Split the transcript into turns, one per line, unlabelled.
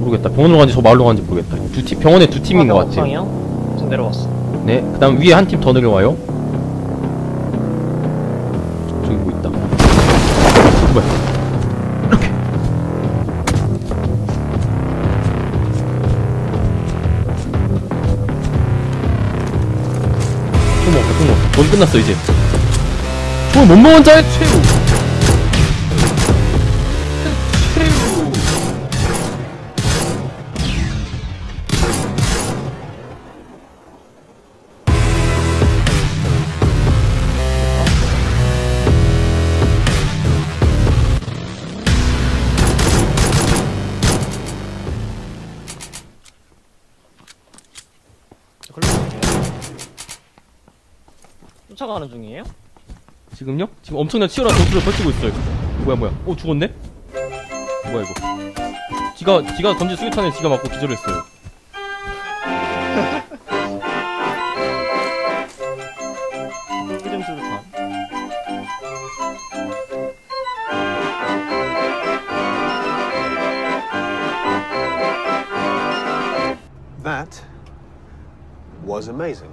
모르겠다. 병원으로 간지 저 마을로 간지 모르겠다. 두 팀, 병원에 두 팀인 것 같아요.
옥상이요? 전 내려왔어.
네, 그 다음 위에 한 팀 더 내려와요. 저기 뭐 있다. 뭐야. 이렇게. 총 먹자, 총 먹자. 넌 끝났어, 이제. 총못 먹은 자의! 최후!
쫓아가는 중이에요?
지금요? 지금 엄청난 치열한 전투를 펼치고 있어요. 뭐야 뭐야? 어 죽었네? 뭐야 이거? 지가 지가 던진 수류탄에 지가 맞고 기절했어요.
이름 수류탄.
That was amazing.